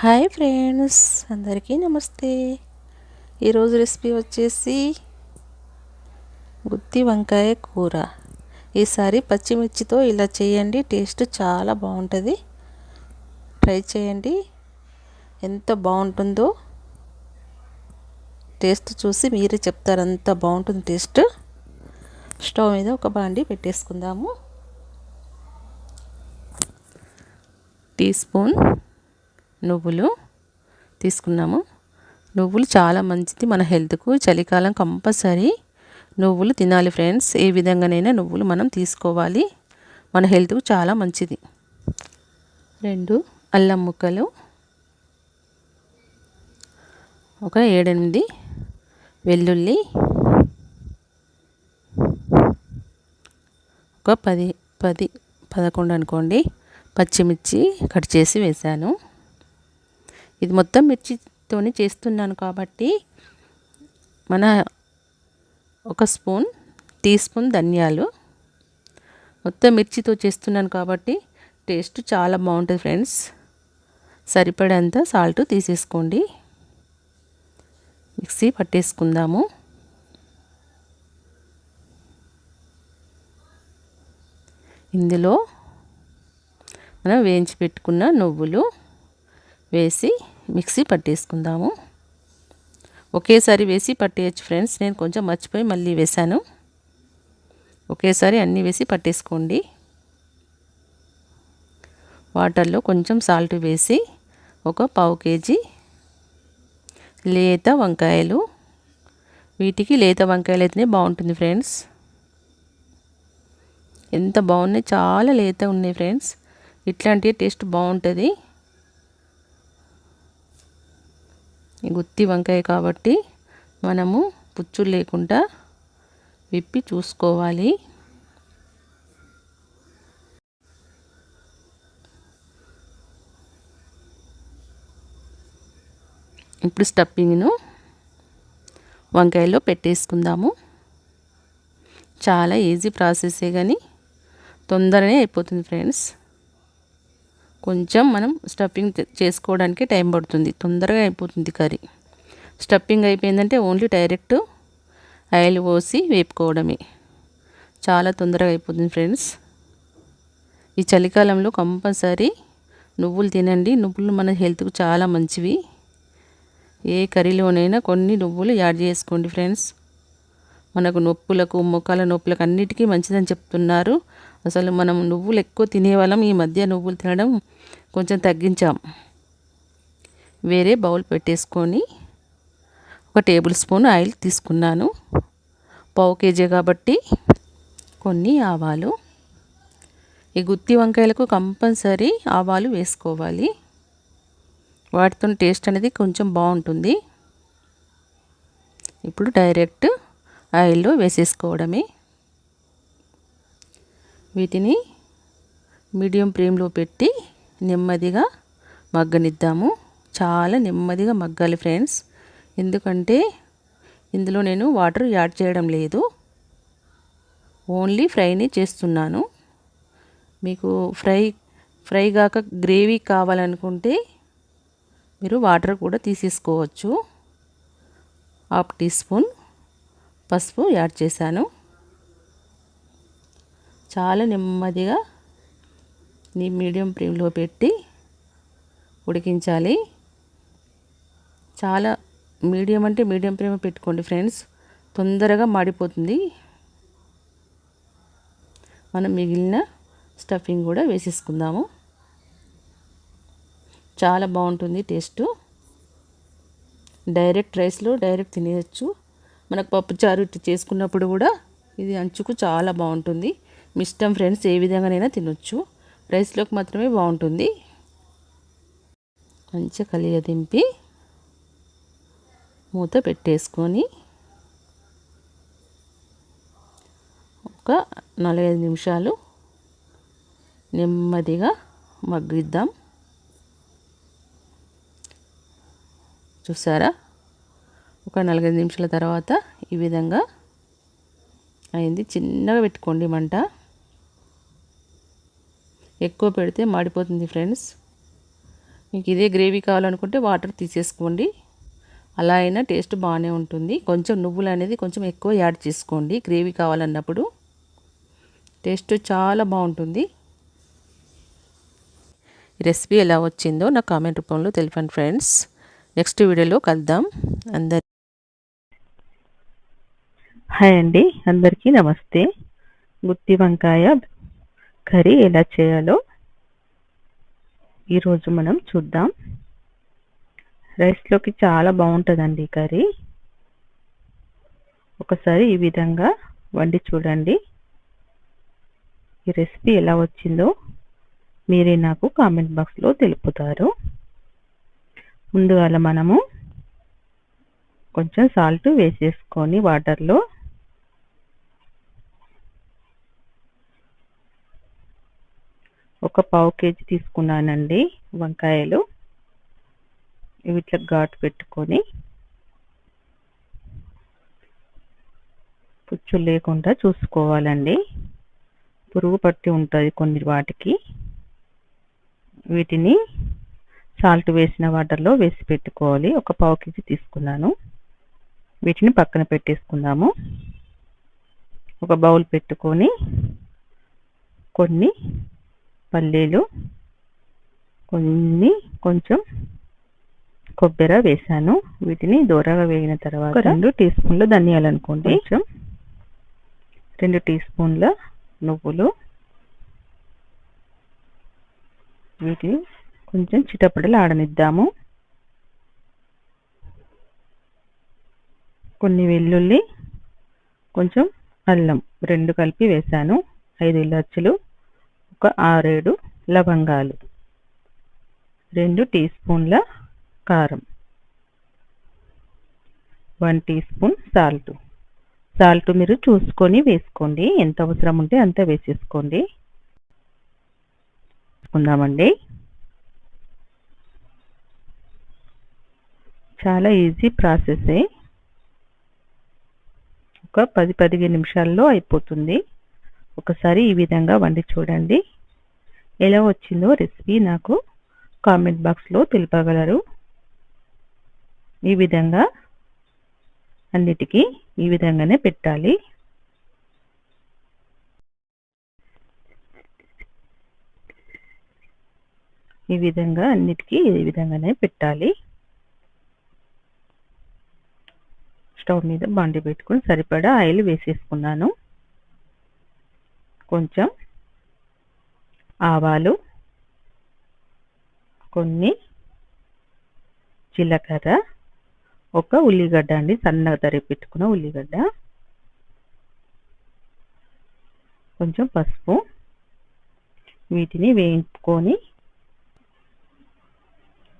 Hi friends అందరికీ నమస్తే. ఈరోజు రెసిపీ వచ్చేసి గుత్తి వంకాయ కూర. ఈసారి పచ్చిమిర్చితో ఇలా చేయండి టేస్ట్ చాలా బాగుంటుంది. ట్రై చేయండి ఎంత బాగుంటుందో టేస్ట్ చూసి మీరే చెప్తారు అంత బాగుంటుంది టేస్ట్. స్టవ్ మీద ఒక బాండి పెట్టేసుకుందాము. టీ స్పూన్ నువ్వులు తీసుకున్నాము. నువ్వులు చాలా మంచిది మన హెల్త్కు. చలికాలం కంపల్సరీ నువ్వులు తినాలి ఫ్రెండ్స్. ఏ విధంగానైనా నువ్వులు మనం తీసుకోవాలి. మన హెల్త్కు చాలా మంచిది. రెండు అల్లం ముక్కలు. ఒక ఏడెనిమిది వెల్లుల్లి. ఒక పది పది పదకొండు అనుకోండి. పచ్చిమిర్చి కట్ చేసి వేశాను. ఇది మొత్తం మిర్చితోనే చేస్తున్నాను కాబట్టి మన ఒక స్పూన్ టీ స్పూన్ ధనియాలు. మొత్తం మిర్చితో చేస్తున్నాను కాబట్టి టేస్ట్ చాలా బాగుంటుంది ఫ్రెండ్స్. సరిపడేంత సాల్ట్ తీసేసుకోండి. మిక్సీ పట్టేసుకుందాము. ఇందులో మనం వేయించి పెట్టుకున్న నువ్వులు వేసి మిక్సీ పట్టేసుకుందాము. ఒకేసారి వేసి పట్టేయచ్చు ఫ్రెండ్స్. నేను కొంచెం మర్చిపోయి మళ్ళీ వేశాను. ఒకేసారి అన్నీ వేసి పట్టేసుకోండి. వాటర్లో కొంచెం సాల్ట్ వేసి ఒక పావు కేజీ లేత వంకాయలు. వీటికి లేత వంకాయలు అయితేనే బాగుంటుంది ఫ్రెండ్స్. ఎంత బాగున్నాయి చాలా లేత ఉన్నాయి ఫ్రెండ్స్. ఇట్లాంటి టేస్ట్ బాగుంటుంది. గుత్తి వంకాయ కాబట్టి మనము పుచ్చులు లేకుండా విప్పి చూసుకోవాలి. ఇప్పుడు స్టఫింగ్ను వంకాయలో పెట్టేసుకుందాము. చాలా ఈజీ ప్రాసెసే కానీ తొందరనే అయిపోతుంది ఫ్రెండ్స్. కొంచెం మనం స్టఫింగ్ చేసుకోవడానికి టైం పడుతుంది. తొందరగా అయిపోతుంది కర్రీ. స్టఫింగ్ అయిపోయిందంటే ఓన్లీ డైరెక్ట్ ఆయిల్ పోసి వేపుకోవడమే. చాలా తొందరగా అయిపోతుంది ఫ్రెండ్స్ ఈ చలికాలంలో కంపల్సరీ నువ్వులు తినండి. నువ్వులు మన హెల్త్కు చాలా మంచివి. ఏ కర్రీలోనైనా కొన్ని నువ్వులు యాడ్ చేసుకోండి ఫ్రెండ్స్ మనకు నొప్పులకు మొక్కల నొప్పులకు అన్నిటికీ మంచిదని చెప్తున్నారు. అసలు మనం నువ్వులు ఎక్కువ తినేవాళ్ళం ఈ మధ్య నువ్వులు తినడం కొంచెం తగ్గించాం. వేరే బౌల్ పెట్టేసుకొని ఒక టేబుల్ స్పూన్ ఆయిల్ తీసుకున్నాను. పావు కేజీ కాబట్టి కొన్ని ఆవాలు. ఈ గుత్తి వంకాయలకు కంపల్సరీ ఆవాలు వేసుకోవాలి. వాటితో టేస్ట్ అనేది కొంచెం బాగుంటుంది. ఇప్పుడు డైరెక్ట్ ఆయిల్లో వేసేసుకోవడమే. వీటిని మీడియం ఫ్లేమ్లో పెట్టి నెమ్మదిగా మగ్గనిద్దాము. చాలా నెమ్మదిగా మగ్గాలి ఫ్రెండ్స్. ఎందుకంటే ఇందులో నేను వాటర్ యాడ్ చేయడం లేదు. ఓన్లీ ఫ్రైని చేస్తున్నాను. మీకు ఫ్రై ఫ్రై కాక గ్రేవీ కావాలనుకుంటే మీరు వాటర్ కూడా తీసేసుకోవచ్చు. హాఫ్ టీ స్పూన్ పసుపు యాడ్ చేశాను. చాలా నెమ్మదిగా నీ మీడియం ఫ్లేమ్లో పెట్టి ఉడికించాలి. చాలా మీడియం అంటే మీడియం ఫ్లేమ్ పెట్టుకోండి ఫ్రెండ్స్. తొందరగా మాడిపోతుంది. మనం మిగిలిన స్టఫింగ్ కూడా వేసేసుకుందాము. చాలా బాగుంటుంది టేస్ట్. డైరెక్ట్ రైస్లో డైరెక్ట్ తినేయచ్చు. మనకు పప్పుచారు ఇట్లా చేసుకున్నప్పుడు కూడా ఇది అంచుకు చాలా బాగుంటుంది. మీ ఇష్టం ఫ్రెండ్స్ ఏ విధంగానైనా తినొచ్చు. రైస్లోకి మాత్రమే బాగుంటుంది. మంచిగా కలియ దింపి మూత పెట్టేసుకొని ఒక నాలుగైదు నిమిషాలు నెమ్మదిగా మగ్గిద్దాం. చూసారా? ఒక నలభై నిమిషాల తర్వాత ఈ విధంగా అయింది. చిన్నగా పెట్టుకోండి మంట. ఎక్కువ పెడితే మాడిపోతుంది ఫ్రెండ్స్. మీకు ఇదే గ్రేవీ కావాలనుకుంటే వాటర్ తీసేసుకోండి. అలా అయినా టేస్ట్ బాగానే ఉంటుంది. కొంచెం నువ్వులు అనేది కొంచెం ఎక్కువ యాడ్ చేసుకోండి. గ్రేవీ కావాలన్నప్పుడు టేస్ట్ చాలా బాగుంటుంది. ఈ రెసిపీ ఎలా వచ్చిందో నా కామెంట్ రూపంలో తెలిపండి ఫ్రెండ్స్. నెక్స్ట్ వీడియోలో కలుద్దాం. అందరి హాయ్ అండి. అందరికీ నమస్తే. గుత్తి వంకాయ కర్రీ ఎలా చేయాలో ఈరోజు మనం చూద్దాం. రైస్లోకి చాలా బాగుంటుందండి ఈ కర్రీ. ఒకసారి ఈ విధంగా వండి చూడండి. ఈ రెసిపీ ఎలా వచ్చిందో మీరే నాకు కామెంట్ బాక్స్లో తెలుపుతారు. ముందుగా మనము కొంచెం సాల్ట్ వేసేసుకొని వాటర్లో ఒక పావు కేజీ తీసుకున్నానండి వంకాయలు. ఇవి ఘాటు పెట్టుకొని పుచ్చు లేకుండా చూసుకోవాలండి. పురుగు పట్టి ఉంటుంది కొన్ని వాటికి. వీటిని సాల్ట్ వేసిన వాటర్లో వేసి పెట్టుకోవాలి. ఒక పావు కేజీ తీసుకున్నాను. వీటిని పక్కన పెట్టేసుకుందాము. ఒక బౌల్ పెట్టుకొని కొన్ని పల్లీలు కొన్ని కొంచెం కొబ్బరి వేసాను. వీటిని దూరగా వేగిన తర్వాత రెండు టీ స్పూన్ల ధనియాలు అనుకోండి. కొంచెం రెండు టీ స్పూన్ల నువ్వులు. వీటిని కొంచెం చిటపడలు ఆడనిద్దాము. కొన్ని వెల్లుల్లి కొంచెం అల్లం రెండు కలిపి వేసాను. ఐదు ఇలాచులు. ఒక ఆరేడు లవంగాలు రెండు టీ స్పూన్ల కారం one teaspoon salt. Salt మీరు చూసుకొని వేసుకోండి. ఎంత అవసరం ఉంటే అంత వేసేసుకోండి. వేసుకుందామండి. చాలా ఈజీ ప్రాసెసే. ఒక పది పదిహేను నిమిషాల్లో అయిపోతుంది. ఒకసారి ఈ విధంగా వండి చూడండి. ఎలా వచ్చిందో రెసిపీ నాకు కామెంట్ బాక్స్లో తెలుపగలరు. ఈ విధంగా అన్నిటికీ ఈ విధంగానే పెట్టాలి. ఈ విధంగా అన్నిటికీ ఈ విధంగానే పెట్టాలి. స్టవ్ మీద బండి పెట్టుకుని సరిపడా ఆయిల్ వేసేసుకున్నాను. కొంచెం ఆవాలు కొన్ని జీలకర్ర ఒక ఉల్లిగడ్డ అండి సన్నగా తరిపెట్టుకున్న ఉల్లిగడ్డ కొంచెం పసుపు వీటిని వేయించుకొని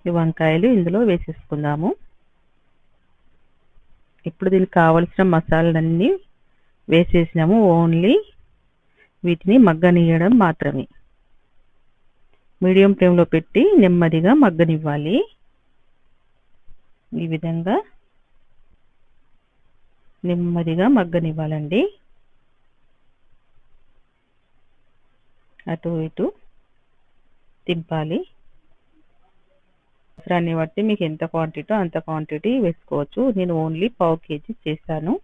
ఈ వంకాయలు ఇందులో వేసేసుకుందాము. ఇప్పుడు దీనికి కావలసిన మసాలాలన్నీ వేసేసినాము ఓన్లీ. వీటిని మగ్గనీయడం మాత్రమే. మీడియం ఫ్లేమ్లో పెట్టి నెమ్మదిగా మగ్గనివ్వాలి. ఈ విధంగా నెమ్మదిగా మగ్గనివ్వాలండి. అటు ఇటు తింపాలి అవసరాన్ని బట్టి మీకు ఎంత క్వాంటిటీ అంత క్వాంటిటీ వేసుకోవచ్చు. నేను ఓన్లీ పావు కేజీ చేశాను.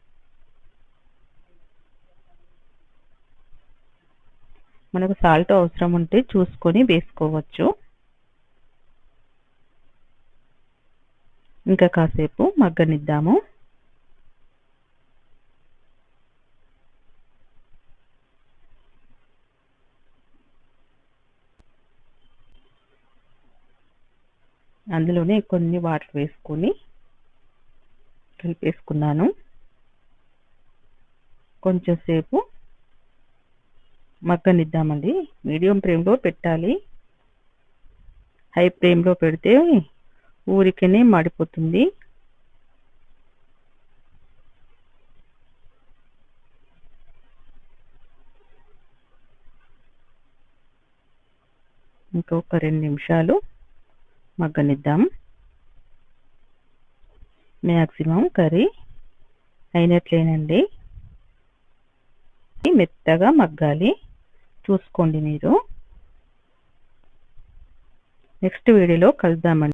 మనకు సాల్ట్ అవసరం ఉంటే చూసుకొని వేసుకోవచ్చు. ఇంకా కాసేపు మగ్గనిద్దాము. అందులోనే కొన్ని వాటర్ వేసుకొని కలిపేసుకున్నాను. కొంచెం సేపు మగ్గనిద్దామండి. మీడియం ఫ్లేమ్లో పెట్టాలి. హై ఫ్లేమ్లో పెడితే ఊరికనే మాడిపోతుంది. ఇంకొక రెండు నిమిషాలు మగ్గనిద్దాం. మ్యాక్సిమం కర్రీ అయినట్లేనండి. మెత్తగా మగ్గాలి. చూసుకోండి మీరు. నెక్స్ట్ వీడియోలో కలుద్దామండి.